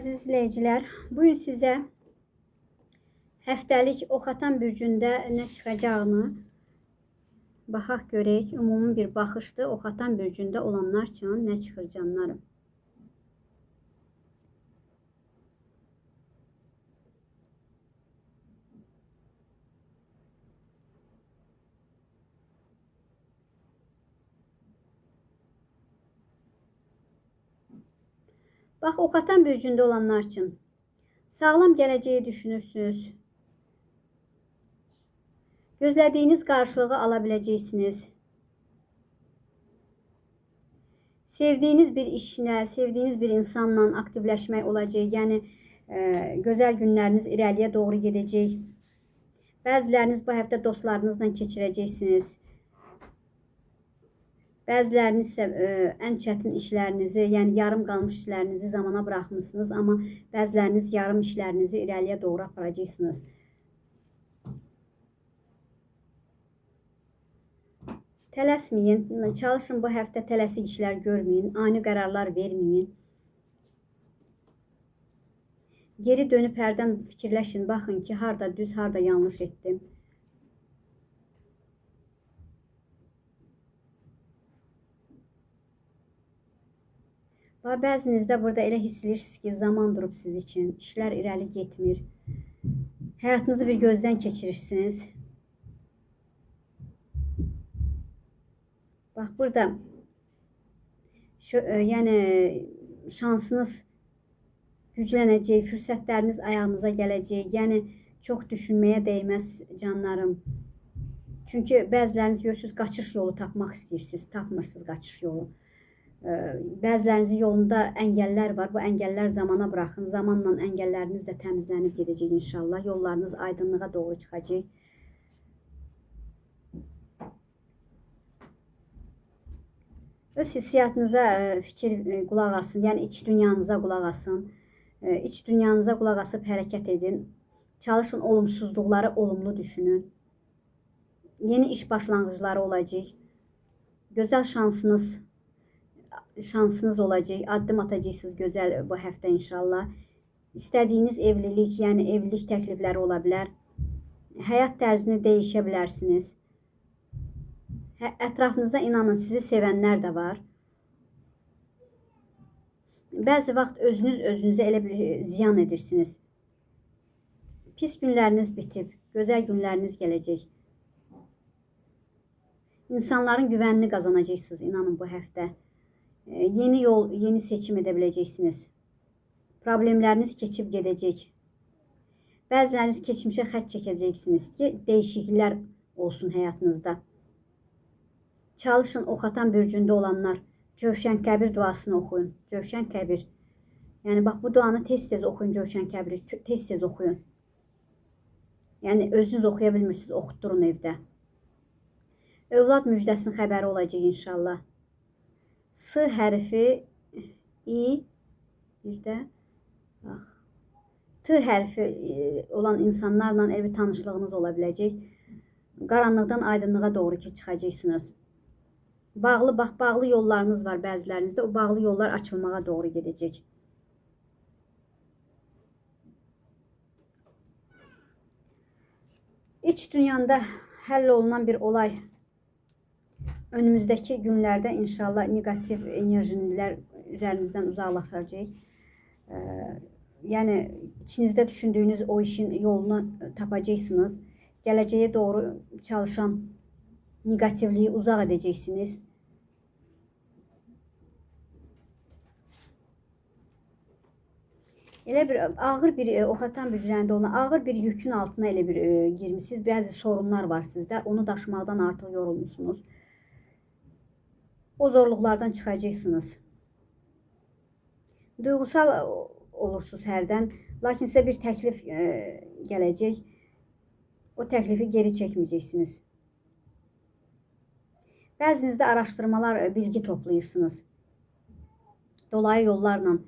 əziz izləyicilər. Bu gün sizə həftəlik Oxatan bürcündə nə çıxacağını baxaq görək. Ümumi bir baxışdır. Oxatan bürcündə olanlar üçün nə çıxır. Bax, Oxatan bürcündə olanlar üçün sağlam gələcəyi düşünürsünüz. Gözlədiyiniz qarşılığı ala biləcəksiniz. Sevdiyiniz bir işlə, sevdiyiniz bir insanla aktivləşmək olacaq. Yəni e, gözəl günləriniz irəliyə doğru gedəcək. Bəziləriniz bu həftə dostlarınızla keçirəcəksiniz. Bəziləriniz isə ə, ən çətin işlərinizi, yəni yarım qalmış işlərinizi zamana buraxmısınız, amma bəziləriniz yarım işlərinizi irəliyə doğru aparacaqsınız. Tələsməyin, çalışın bu həftə tələsik işlər görməyin, ani qərarlar verməyin. Geri dönüb hərdən fikirləşin, baxın ki, harda düz, harda yanlış etdim. Və bəzinizdə burada elə hiss edirsiniz ki, zaman durub siz üçün, işlər irəli getmir. Həyatınızı bir gözdən keçirirsiniz. Bax burada şu, e, yəni şansınız güclənəcək, fürsətləriniz ayağınıza gələcək. Yəni çox düşünməyə dəyməz canlarım. Çünki bəziləriniz görürsüz qaçış yolu tapmaq istəyirsiniz, tapmırsınız qaçış yolu. Bəzilərinizin yolunda əngəllər var. Bu əngəllər zamana buraxın. Zamanla əngəlləriniz də təmizlənib gedəcək inşallah. Yollarınız aydınlığa doğru çıxacaq. Öz hissiyatınıza fikir qulaq asın. Yəni iç dünyanıza qulaq asın. İç dünyanıza qulaq asıb hərəkət edin. Çalışın olumsuzluqları olumlu düşünün. Yeni iş başlanğıcları olacaq. Gözəl şansınız şansınız olacaq. Addım atacaqsınız gözəl bu həftə inşallah. İstədiyiniz evlilik, yəni evlilik təklifləri ola bilər. Həyat tərzini dəyişə inanın sizi sevənlər də var. Bəzi vaxt özünüz özünüzə elə bir ziyan edirsiniz. Pis günləriniz bitib, gözəl günləriniz gələcək. İnsanların güvənini qazanacaqsınız inanın bu həftə. Ee, yeni yol, yeni seçim edə biləcəksiniz. Problemləriniz keçib gedəcək. Bəziləriniz keçmişə xətt çəkəcəksiniz ki, dəyişikliklər olsun həyatınızda. Çalışın oxatan bürcündə olanlar Cövşən Kəbir duasını oxuyun. Cövşən Kəbir. Yəni bax bu duanı tez-tez oxuyun Cövşən Kəbiri. Tez-tez oxuyun. Yəni özünüz oxuya bilmirsiniz, oxutdurun evdə. Övlad müjdəsinin xəbəri olacaq inşallah. S hərfi i bir də bax T hərfi e, olan insanlarla bir tanışlığınız ola biləcək. Qaranlıqdan aydınlığa doğru ki çıxacaqsınız. Bağlı bax bağlı yollarınız var bəzilərinizdə. O bağlı yollar açılmağa doğru gedəcək. İç dünyanda həll olunan bir olay önümüzdeki günlerde inşallah negatif enerjiler üzerinizden uzaklaşacak. Ee, yani içinizde düşündüğünüz o işin yolunu tapacaksınız. Geleceğe doğru çalışan negatifliği uzak edeceksiniz. Elə bir ağır bir e, oxatan bücrəndə olan ağır bir yükün altına elə bir e, girmisiniz. Bəzi sorunlar var sizdə. Onu daşımaqdan artıq yorulmusunuz. O zorluqlardan çıxacaqsınız. Duygusal olursunuz hərdən, lakin sizə bir təklif e, gələcək. O təklifi geri çəkməyəcəksiniz. Bəzinizdə araşdırmalar, e, bilgi toplayırsınız. Dolayı yollarla.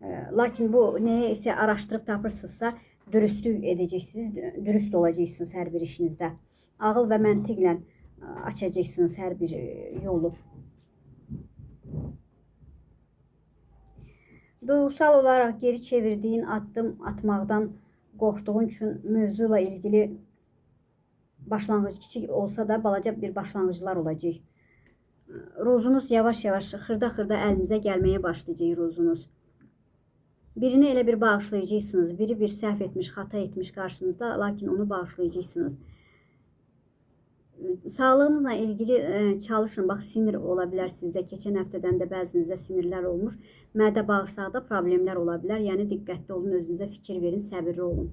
E, lakin bu nəyə isə araşdırıb tapırsınızsa, dürüstlük edəcəksiniz, dürüst olacaqsınız hər bir işinizdə. Ağıl və məntiqlə e, açacaqsınız hər bir e, yolu. Duygusal olarak geri çevirdiğin addım atmaqdan qorxduğun üçün mövzuyla ilgili başlanğıc kiçik olsa da balaca bir başlanğıclar olacaq. Rozunuz yavaş-yavaş xırda-xırda əlinizə gəlməyə başlayacaq rozunuz. Birini elə bir bağışlayacaqsınız. Biri bir səhv etmiş, xata etmiş qarşınızda, lakin onu bağışlayacaqsınız. Sağlığınızla ilgili e, çalışın. Bax sinir ola bilər sizdə. Keçən həftədən də bəzinizdə sinirlər olmuş. Mədə bağırsaqda problemlər ola bilər. Yəni diqqətli olun, özünüzə fikir verin, səbirli olun.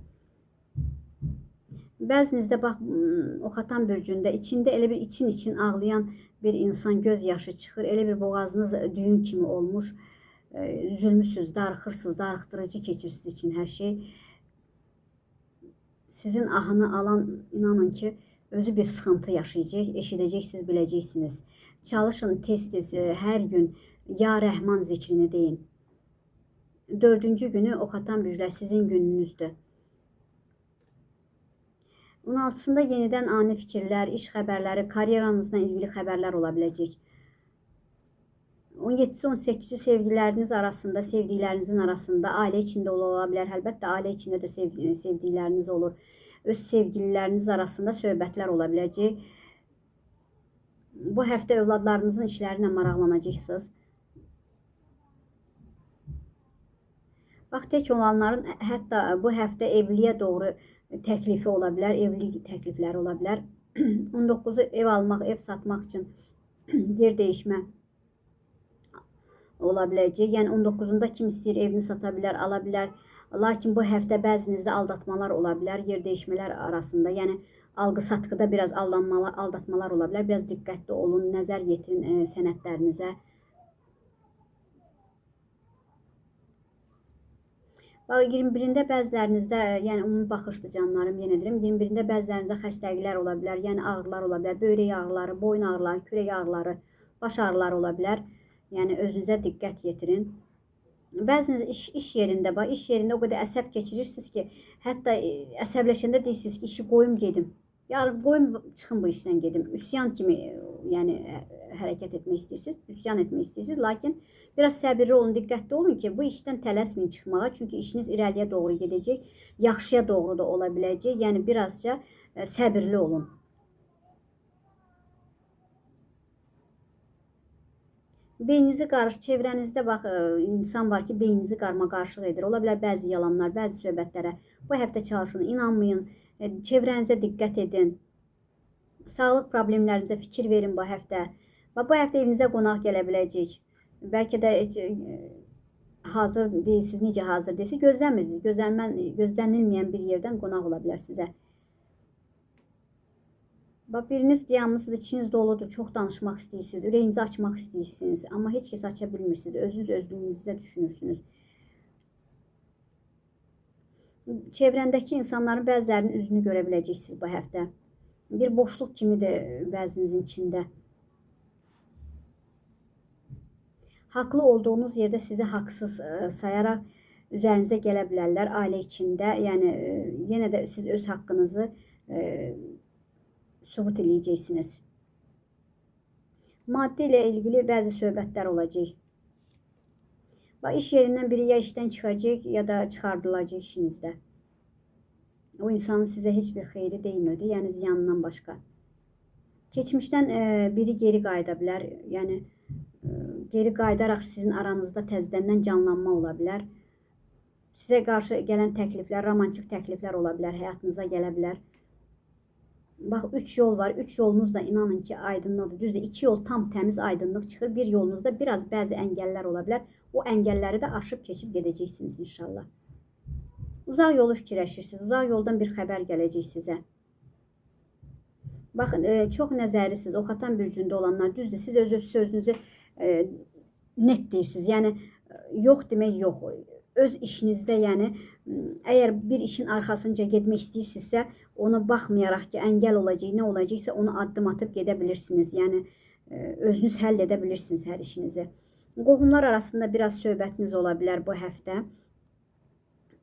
Bəzinizdə bax m, oxatan bürcündə içində elə bir için-için ağlayan bir insan göz yaşı çıxır. Elə bir boğazınız düyün kimi olmuş. E, üzülmüsünüz, darıxırsınız, darıxdırıcı keçir siz üçün hər şey. Sizin ahını alan inanın ki, özü bir sıxıntı yaşayacaq, eşidəcəksiniz, biləcəksiniz. Çalışın tez-tez hər gün ya Rəhman zikrini deyin. Dördüncü günü oxatan bürclər sizin gününüzdür. 16-sında yenidən ani fikirlər, iş xəbərləri, karyeranızla ilgili xəbərlər ola biləcək. 17-si 18-i sevgiləriniz arasında, sevdiklərinizin arasında, ailə içində ola, bilər. Əlbəttə ailə içində də sev sevdikləriniz olur. Öz sevgililəriniz arasında söhbətlər ola. Bu həftə övladlarınızın işlərinə maraqlanacaqsınız. Bax, tək olanların hətta bu həftə evliliyə doğru təklifi ola bilər, evlilik təklifləri ola bilər. 19-u ev almaq, ev satmaq üçün yer dəyişmə ola biləcək. Yəni 19-unda kim istəyir evini sata bilər, ala bilər. Lakin bu həftə bəzinizdə aldatmalar ola bilər, yer dəyişmələr arasında. Yəni alqı-satqıda biraz aldanmalar, aldatmalar ola bilər. Biraz diqqətli olun, nəzər yetirin e, sənədlərinizə. Bax 21-də bəzilərinizdə, yəni ümumi baxışlı canlarım, yenə deyirəm, 21-də bəzilərinizdə xəstəliklər ola bilər, yəni ağrılar ola bilər, böyrək ağrıları, boyun ağrıları, kürək ağrıları, baş ağrıları ola bilər. Yəni özünüzə diqqət yetirin. Bəziniz iş, iş yerində, bax iş yerində o qədər əsəb keçirirsiniz ki, hətta e, əsəbləşəndə deyirsiniz ki, işi qoyum gedim. Yarın qoyum çıxım bu işdən gedim. Üsyan kimi, e, yəni hərəkət etmək istəyirsiniz, üsyan etmək istəyirsiniz, lakin biraz səbirli olun, diqqətli olun ki, bu işdən tələsməyin çıxmağa, çünki işiniz irəliyə doğru gedəcək, yaxşıya doğru da ola biləcək. Yəni birazca səbirli olun. Beyninizi qarış, çevrənizdə bax ə, insan var ki, beyninizi qarma-qarışıq edir. Ola bilər bəzi yalanlar, bəzi söhbətlərə. Bu həftə çalışın, inanmayın. ə, Çevrənizə diqqət edin. Sağlıq problemlərinizə fikir verin bu həftə. Və bu həftə evinizə qonaq gələ biləcək. Bəlkə də ə, hazır deyilsiniz, necə hazır deyilsiniz, gözləmirsiniz. Gözlənmən, gözlənilməyən bir yerdən qonaq ola bilər sizə. Bax biriniz dayanmısınız, içiniz doludur, çox danışmaq istəyirsiniz, ürəyinizi açmaq istəyirsiniz, amma heç kəs aça bilmirsiniz. Özünüz özlüyünüzdə düşünürsünüz. Çevrəndəki insanların bəzilərinin üzünü görə biləcəksiniz bu həftə. Bir boşluq kimidir bəzinizin içində. Haqlı olduğunuz yerdə sizi haqsız ə, sayaraq üzərinizə gələ bilərlər ailə içində. Yəni ə, yenə də siz öz haqqınızı sübut eləyəcəksiniz. Maddi ilə ilgili bəzi söhbətlər olacaq. Bax iş yerindən biri ya işdən çıxacaq, ya da çıxardılacaq işinizdə. O insanın sizə heç bir xeyri deyilmirdi, yəni ziyanından başqa. Keçmişdən e, biri geri qayıda bilər. Yəni e, geri qayıdaraq sizin aranızda təzədəndən canlanma ola bilər. Sizə qarşı gələn təkliflər, romantik təkliflər ola bilər, həyatınıza gələ bilər. Bax 3 yol var. 3 yolunuz da inanın ki aydınlıqdır. Düzdür, 2 yol tam təmiz aydınlıq çıxır. Bir yolunuzda biraz bəzi əngəllər ola bilər. O əngəlləri də aşıb keçib gedəcəksiniz inşallah. Uzaq yolu fikirləşirsiniz. Uzaq yoldan bir xəbər gələcək sizə. Baxın, e, çox nəzərisiniz. Oxatan bürcündə olanlar düzdür. Siz öz, öz sözünüzü e, net deyirsiniz. Yəni e, yox demək yox. Öz işinizdə, yəni əgər bir işin arxasınca getmək istəyirsinizsə, ona baxmayaraq ki, əngəl olacaq, nə olacaqsa onu addım atıb gedə bilirsiniz. Yəni e, özünüz həll edə bilirsiniz hər işinizi. Qohumlar arasında biraz söhbətiniz ola bilər bu həftə.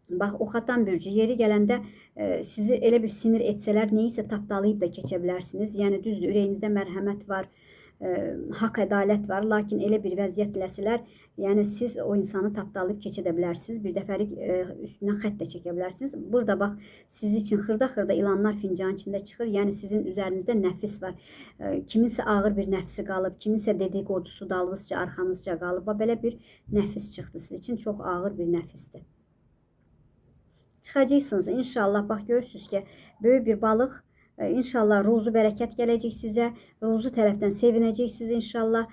Bax, oxatan bürcü yeri gələndə e, sizi elə bir sinir etsələr, nəyisə tapdalayıb da keçə bilərsiniz. Yəni düzdür, ürəyinizdə mərhəmət var, haqq ədalət var. Lakin elə bir vəziyyətləsələr, yəni siz o insanı tapdalayıb keçə də bilərsiniz. Bir dəfəlik e, üstündən xətt də çəkə bilərsiniz. Burada bax siz için xırda-xırda ilanlar fincanın içində çıxır. Yəni sizin üzərinizdə nəfis var. E, kiminsə ağır bir nəfsi qalıb, kiminsə dedikodusu dalğızca arxanızca qalıb. Belə bir nəfis çıxdı. Siz için çox ağır bir nəfisdir. Çıxacaqsınız inşallah. Bax görürsüz ki, böyük bir balıq e, inşallah ruzu bərəkət gələcək sizə. Ruzu tərəfdən sevinəcəksiniz inşallah.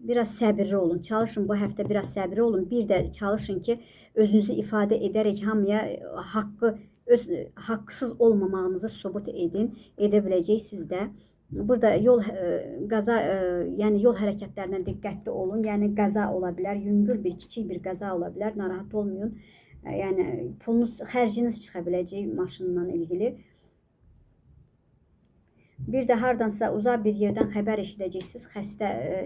Biraz səbirli olun. Çalışın bu həftə biraz səbirli olun. Bir də çalışın ki, özünüzü ifadə edərək hamıya e, haqqı öz e, haqsız olmamağınızı sübut edin. Edə biləcəksiniz də. Burada yol qaza e, yəni yol hərəkətlərinə diqqətli olun. Yəni qəza ola bilər, yüngül bir, kiçik bir qəza ola bilər. Narahat olmayın. Yəni pulunuz, xərciniz çıxa biləcək maşınla ilgili. Bir də hardansa uzaq bir yerdən xəbər eşidəcəksiniz. Xəstə e,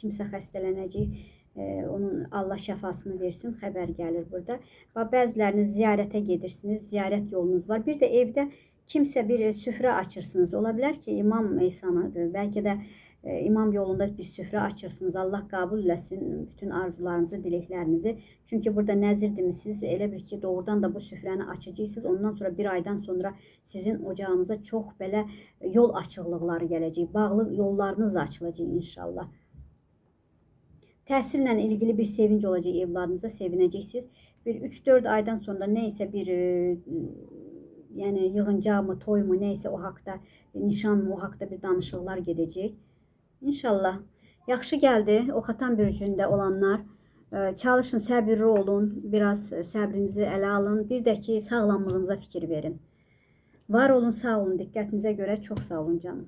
kimsə xəstələnəcək. E, onun Allah şəfasını versin. Xəbər gəlir burada. Bax bəziləriniz ziyarətə gedirsiniz. Ziyarət yolunuz var. Bir də evdə kimsə bir süfrə açırsınız. Ola bilər ki, imam meysanıdır. Bəlkə də imam yolunda bir süfrə açırsınız. Allah qəbul eləsin bütün arzularınızı, diləklərinizi. Çünki burada nəzir demisiniz. Elə bir ki, doğrudan da bu süfrəni açacaqsınız. Ondan sonra bir aydan sonra sizin ocağınıza çox belə yol açıqlıqları gələcək. Bağlı yollarınız da açılacaq inşallah. Təhsillə ilgili bir sevinç olacaq evladınıza, sevinəcəksiniz. Bir 3-4 aydan sonra nə isə bir e, yəni yığıncaq mı, toy mu, nə isə o haqqda, nişan mı, o haqqda bir danışıqlar gedəcək. İnşallah. Yaxşı gəldi. Oxatan bürcündə olanlar çalışın, səbirli olun. Biraz səbrinizi ələ alın. Bir də ki, sağlamlığınıza fikir verin. Var olun, sağ olun. Diqqətinizə görə çox sağ olun canım.